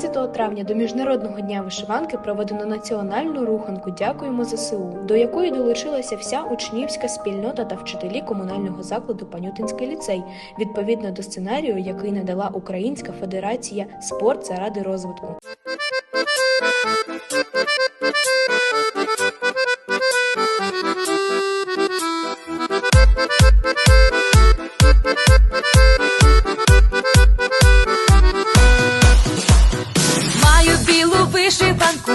16 травня до Міжнародного дня вишиванки проведено національну руханку Дякуємо ЗСУ, до якої долучилася вся учнівська спільнота та вчителі комунального закладу Панютинський ліцей відповідно до сценарію, який надала Українська Федерація спорт заради розвитку.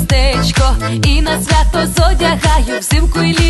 Мистечко, і на свято зодягаю взимку і літечком.